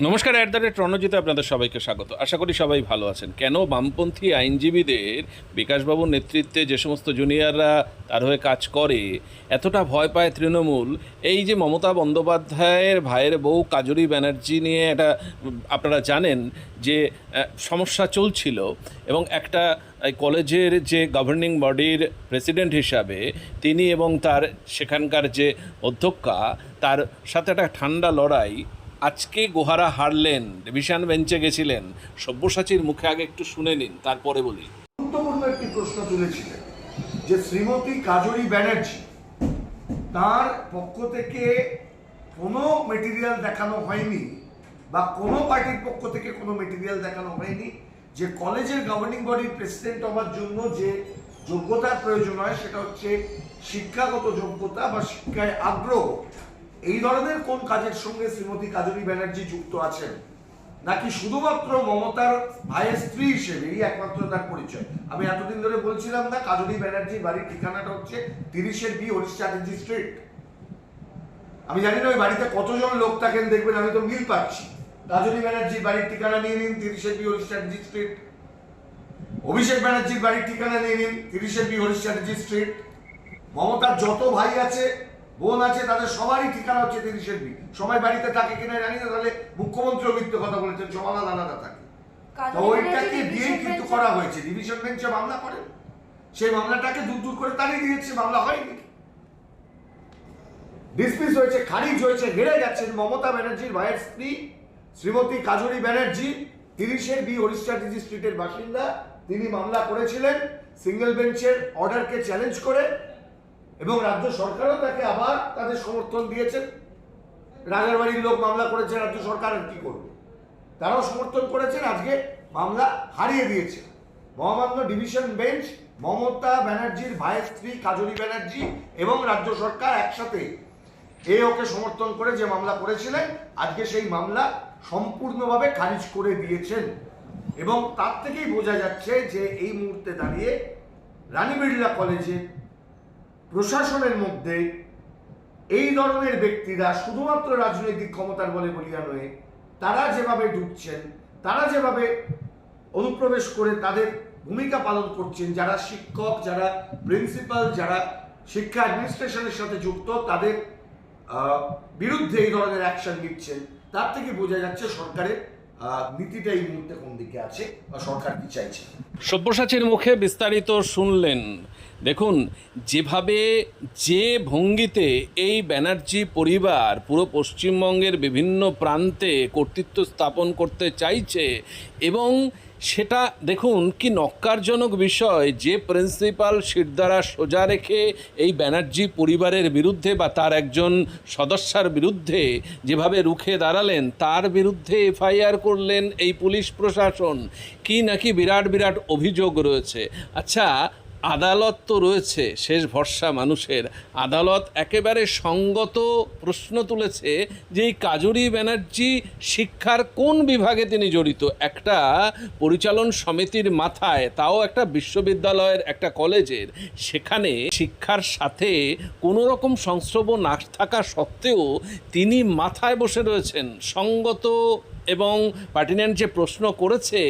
নমস্কার at the rate রণজিতে আপনাদের সবাইকে স্বাগত। আশা করি সবাই ভালো আছেন। কেন বামপন্থী আইনজীবীদের বিকাশবাবুর নেতৃত্বে যে সমস্ত জুনিয়ররা তার হয়ে কাজ করে এতটা ভয় পায় তৃণমূল এই যে মমতা বন্দ্যোপাধ্যায়ের ভাইয়ের বউ কাজরি ব্যানার্জি নিয়ে উম, আপনারা জানেন যে সমস্যা চলছিল এবং একটা কলেজের যে গভর্নিং বডির প্রেসিডেন্ট হিসাবে তিনি এবং তার সেখানকার যে অধ্যক্ষা তার সাথে একটা ঠান্ডা লড়াই আজকে গোহারা হারলেন, ডিভিশন বেঞ্চে গেছিলেন। সব্যসাচীর মুখে আগে একটু শুনে নিন, তারপরে বলি। গুরুত্বপূর্ণ একটি প্রশ্ন তুলেছিলেন, যে শ্রীমতী কাজরি ব্যানার্জি তার পক্ষ থেকে কোনো মেটেরিয়াল দেখানো হয়নি বা কোনো পার্টির পক্ষ থেকে কোনো মেটেরিয়াল দেখানো হয়নি যে কলেজের গভর্নিং বডির প্রেসিডেন্ট হওয়ার জন্য যে যোগ্যতার প্রয়োজন হয় সেটা হচ্ছে শিক্ষাগত যোগ্যতা বা শিক্ষায় আগ্রহ। এই ধরনের কোন কাজের সঙ্গে শ্রীমতী কাজরি ব্যানার্জি যুক্ত আছেন? নাকি শুধুমাত্র মমতার ভাইয়ের স্ত্রী হিসেবে? এই একমাত্র তার পরিচয়। আমি এতদিন ধরে বলছিলাম না কাজলি ব্যানার্জির বাড়ির ঠিকানাটা হচ্ছে তিরিশের বি হরিশ চ্যাটার্জি স্ট্রিট। আমি জানি না ওই বাড়িতে কতজন লোক থাকেন, দেখবেন আমি তো মিল পাচ্ছি। কাজলি ব্যানার্জির বাড়ির ঠিকানা নিয়ে নিন, তিরিশের বি হরিশ চ্যাটার্জি স্ট্রিট। অভিষেক ব্যানার্জির বাড়ির ঠিকানা নিয়ে নিন, তিরিশের বি হরিশ চ্যাটার্জি স্ট্রিট। মমতার যত ভাই আছে বোন আছে তাদের সবারই ঠিকানা হচ্ছে তিরিশের বি সবাই বাড়িতে থাকে কিনা জানি না তাহলে মুখ্যমন্ত্রী মিথ্যে কথা বলেছেন সব আলাদা থাকে। তো ওইটাকে দিয়েই কিন্তু করা হয়েছে। ডিভিশন বেঞ্চে মামলা করেন সেই মামলাটাকে দূর দূর করে তাড়িয়ে দিয়েছে মামলা হয়নি। ডিসমিস হয়েছে খারিজ হয়েছে হেরে গেছেন মমতা ব্যানার্জির ভাইয়ের স্ত্রী শ্রীমতী কাজরি ব্যানার্জি। তিরিশের বি হরিশ্চাটিজি স্ট্রিটের বাসিন্দা। তিনি মামলা করেছিলেন সিঙ্গেল বেঞ্চের অর্ডারকে চ্যালেঞ্জ করে। এবং রাজ্য সরকারও তাকে আবার তাদের সমর্থন দিয়েছেন। রাজারবাড়ির লোক মামলা করেছে, রাজ্য সরকার কি করবে? তারাও সমর্থন করেছেন, আজকে মামলা হারিয়ে দিয়েছে। মহামান্য ডিভিশন বেঞ্চ, মমতা ব্যানার্জির ভাইয়ের স্ত্রী কাজরি ব্যানার্জি এবং রাজ্য সরকার একসাথে এ ওকে সমর্থন করে যে মামলা করেছিলেন, আজকে সেই মামলা সম্পূর্ণভাবে খারিজ করে দিয়েছেন। এবং তার থেকেই বোঝা যাচ্ছে যে এই মুহূর্তে দাঁড়িয়ে রানী বিড়লা কলেজে প্রশাসনের মধ্যে এই ধরনের ব্যক্তিরা শুধুমাত্র রাজনৈতিক ক্ষমতার বলে বলিয়া নয়, তারা যেভাবে ঢুকছেন, তারা যেভাবে অনুপ্রবেশ করে তাদের ভূমিকা পালন করছেন, যারা শিক্ষক, যারা প্রিন্সিপাল, যারা শিক্ষা অ্যাডমিনিস্ট্রেশনের সাথে যুক্ত, তাদের বিরুদ্ধে এই ধরনের অ্যাকশন নিচ্ছেন, তার থেকে বোঝা যাচ্ছে সরকারের নীতিটা এই মুহূর্তে কোন দিকে আছে বা সরকার কি চাইছে। সব্যসাচীর মুখে বিস্তারিত শুনলেন দেখুন, যেভাবে যে ভঙ্গিতে এই ব্যানার্জি পরিবার পুরো পশ্চিমবঙ্গের বিভিন্ন প্রান্তে কর্তৃত্ব স্থাপন করতে চাইছে এবং সেটা দেখুন কি নক্কারজনক বিষয় যে প্রিন্সিপাল শিরদারা সোজা রেখে এই ব্যানার্জি পরিবারের বিরুদ্ধে বা তার একজন সদস্যার বিরুদ্ধে যেভাবে রুখে দাঁড়ালেন, তার বিরুদ্ধে এফআইআর করলেন এই পুলিশ প্রশাসন, কি নাকি বিরাট বিরাট অভিযোগ রয়েছে। আচ্ছা আদালত তো রয়েছে, শেষ ভরসা মানুষের। আদালত একেবারে সঙ্গত প্রশ্ন তুলেছে যে এই কাজুরি ব্যানার্জি শিক্ষার কোন বিভাগে তিনি জড়িত? একটা পরিচালন সমিতির মাথায়, তাও একটা বিশ্ববিদ্যালয়ের একটা কলেজের। সেখানে শিক্ষার সাথে কোনো রকম সংস্রব না থাকা সত্ত্বেও তিনি মাথায় বসে রয়েছেন। সঙ্গত এবং পার্টিনেন্ট যে প্রশ্ন করেছে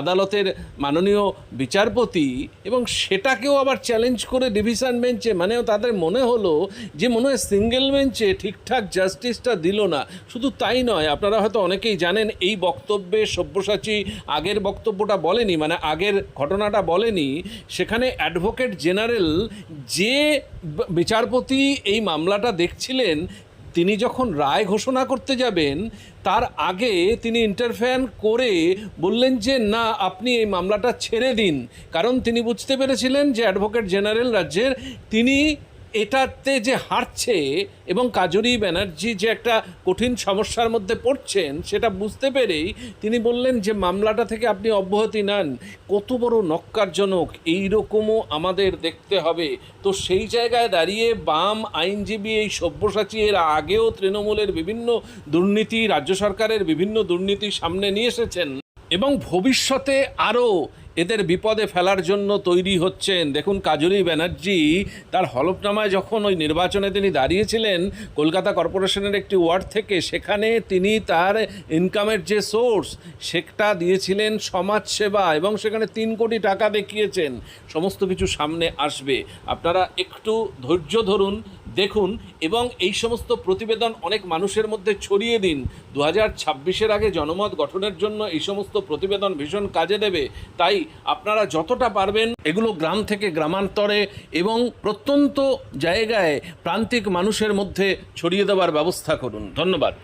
আদালতের মাননীয় বিচারপতি, এবং সেটাকেও আবার চ্যালেঞ্জ করে ডিভিশন বেঞ্চে মানেও তাদের মনে হলো যে মনে হয় সিঙ্গেল বেঞ্চে ঠিকঠাক জাস্টিসটা দিল না। শুধু তাই নয়, আপনারা হয়তো অনেকেই জানেন এই বক্তব্যে সব্যসাচী আগের বক্তব্যটা বলেনি মানে আগের ঘটনাটা বলেনি। সেখানে অ্যাডভোকেট জেনারেল যে বিচারপতি এই মামলাটা দেখছিলেন তিনি যখন রায় ঘোষণা করতে যাবেন, তার আগে তিনি ইন্টারফেয়ার করে বললেন যে, না, আপনি এই মামলাটা ছেড়ে দিন। কারণ তিনি বুঝতে পেরেছিলেন যে অ্যাডভোকেট জেনারেল রাজ্যের তিনি এটাতে যে হারছে এবং কাজরি ব্যানার্জি যে একটা কঠিন সমস্যার মধ্যে পড়ছেন, সেটা বুঝতে পেরেই তিনি বললেন যে মামলাটা থেকে আপনি অব্যাহতি নেন। কত বড় নক্কারজনক এইরকমও আমাদের দেখতে হবে। তো সেই জায়গায় দাঁড়িয়ে বাম আইনজীবী এই সব্যসাচী, এর আগেও তৃণমূলের বিভিন্ন দুর্নীতি, রাজ্য সরকারের বিভিন্ন দুর্নীতি সামনে নিয়ে এসেছেন। এবং ভবিষ্যতে আরও এদের বিপদে ফেলার জন্য তৈরি হচ্ছেন। দেখুন কাজরি ব্যানার্জি তার হলফনামায় যখন ওই নির্বাচনে তিনি দাঁড়িয়েছিলেন, কলকাতা কর্পোরেশনের একটি ওয়ার্ড থেকে, সেখানে তিনি তার ইনকামের যে সোর্স সেটা দিয়েছিলেন সমাজসেবা এবং সেখানে তিন কোটি টাকা দেখিয়েছেন। সমস্ত কিছু সামনে আসবে। আপনারা একটু ধৈর্য ধরুন দেখুন এবং এই সমস্ত প্রতিবেদন অনেক মানুষের মধ্যে ছড়িয়ে দিন। দু হাজার ছাব্বিশের আগে জনমত গঠনের জন্য এই সমস্ত প্রতিবেদন ভীষণ কাজে দেবে। তাই আপনারা যতটা পারবেন এগুলো গ্রাম থেকে গ্রামান্তরে এবং প্রত্যন্ত জায়গায় প্রান্তিক মানুষের মধ্যে ছড়িয়ে দেওয়ার ব্যবস্থা করুন। ধন্যবাদ।